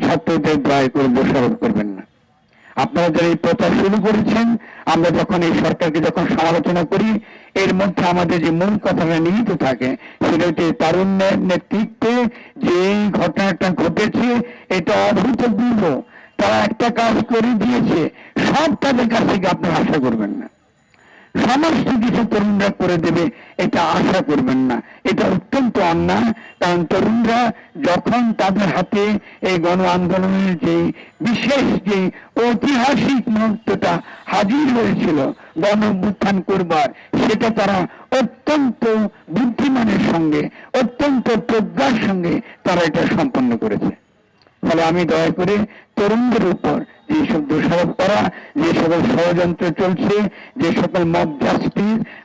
ছাত্রদের দয়া করে দোষারোপ করবেন না। আপনারা যারা এই প্রচার শুরু করেছেন, আমরা যখন এই সরকারকে যখন সমালোচনা করি, এর মধ্যে আমাদের যে মূল কথাটা নিহিত থাকে, সেটা হচ্ছে তারুণ্যের নেতৃত্বে যে এই ঘটনাটা ঘটেছে, এটা অভূতপূর্ব। তারা একটা কাজ করে দিয়েছে, সব তাদের কাছ থেকে আপনারা আশা করবেন না। সমস্ত কিছু তরুণরা করে দেবে, এটা আশা করবেন না। এটা অত্যন্ত অন্যায়। কারণ তরুণরা যখন তাদের হাতে এই গণ আন্দোলনের যে বিশেষ যে ঐতিহাসিক মুহূর্তটা হাজির হয়েছিল গণ অভ্যুত্থান করবার, সেটা তারা অত্যন্ত বুদ্ধিমানের সঙ্গে, অত্যন্ত প্রজ্ঞার সঙ্গে তারা এটা সম্পন্ন করেছে। ফলে আমি দয়া করে তরুণদের উপর যেসব দোষারোপ করা, যে সকল ষড়যন্ত্র চলছে, যে সকল মব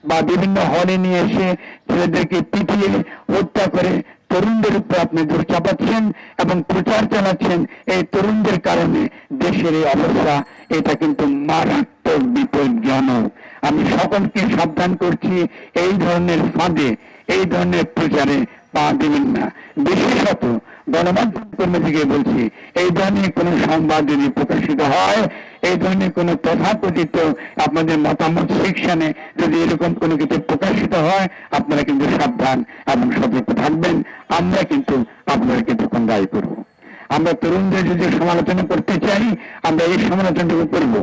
বা বিভিন্ন হলে নিয়ে এসে ছেলেদেরকে পিটিয়ে হত্যা করে তরুণদের উপর আপনি দোষ চাপাচ্ছেন এবং প্রচার চালাচ্ছেন, এই তরুণদের কারণে দেশের এই অবস্থা, এটা কিন্তু মারাত্মক বিপজ্জনক। আমি সকলকে সাবধান করছি, এই ধরনের ফাঁদে এই ধরনের প্রচারে পা দিবেন না। বিশেষত গণমাধ্যম কর্মী থেকে বলছি, এই ধরনের কোনো সংবাদ যদি প্রকাশিত হয়, এই ধরনের কোন তথাকথিত আপনাদের মতামত সেকশনে যদি এরকম কোনো কিছু প্রকাশিত হয়, আপনারা কিন্তু সাবধান এবং সতর্ক থাকবেন। আমরা কিন্তু আপনাদেরকে তখন দায়ী করব। আমরা তরুণদের যদি সমালোচনা করতে চাই, আমরা এই সমালোচনাটুকু করব।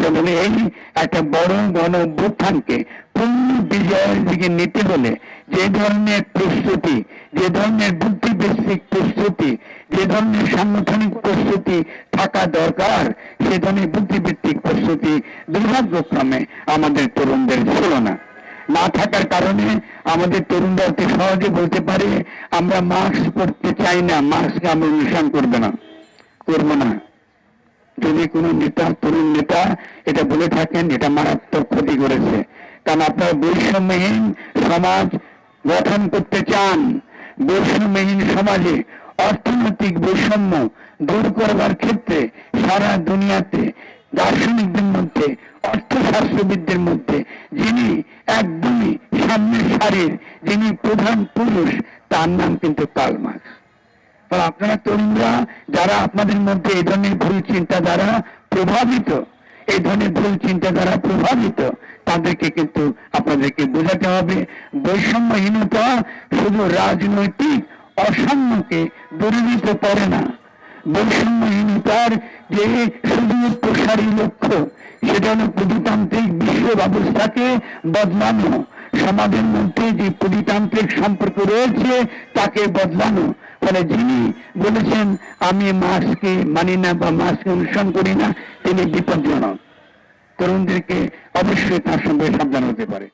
সেজন্য এই একটা বড় গণ অভ্যুত্থানকে পূর্ণ বিজয়ের দিকে নিতে হলে যে ধরনের প্রস্তুতি, যে ধরনের বুদ্ধিবৃত্তিক প্রস্তুতি, যে ধরনের সাংগঠনিক প্রস্তুতি থাকা দরকার, সে ধরনের বুদ্ধিবৃত্তিক প্রস্তুতি দুর্ভাগ্যক্রমে আমাদের তরুণদের ছিল না। না থাকার কারণে আমাদের তরুণরা অতি সহজে বলতে পারে, আমরা মাস্ক পরতে চাই না মাস্ক আমরা অনুসরণ করবে না, করব না। যদি কোনো নেতা, তরুণ নেতা এটা বলে থাকেন, এটা মারাত্মক ক্ষতি করেছে। কারণ আপনারা বৈষম্যহীন সমাজ গঠন করতে চান, বৈষম্যহীন সমাজে অর্থনৈতিক বৈষম্য দূর করবার ক্ষেত্রে সারা দুনিয়াতে দার্শনিকদের মধ্যে, অর্থশাস্ত্রবিদদের মধ্যে, যিনি একদমই সামনের সারির, যিনি প্রধান পুরুষ, তার নাম কিন্তু কার্ল মার্কস। আপনারা তরুণরা, যারা আপনাদের মধ্যে এই ধরনের ভুল চিন্তা দ্বারা প্রভাবিত এই ধরনের ভুল চিন্তা দ্বারা প্রভাবিত, তাদেরকে কিন্তু আপনাদেরকে বোঝাতে হবে। বৈষম্যহীনতা শুধু রাজনৈতিক অসাম্যকে দূরীভূত করে না, বৈষম্যহীনতার যে প্রসারী লক্ষ্য, সেটা হলো বিশ্ব ব্যবস্থাকে বদলানো। সমাজের মধ্যে যে সম্পর্ক রয়েছে, তাকে বদলানো। ফলে যিনি বলেছেন, আমি মাসকে মানি না বা মাসকে অনুসরণ করি না তিনি বিপজ্জনক। তরুণদেরকে অবশ্যই তার সঙ্গে সাবধান হতে পারে।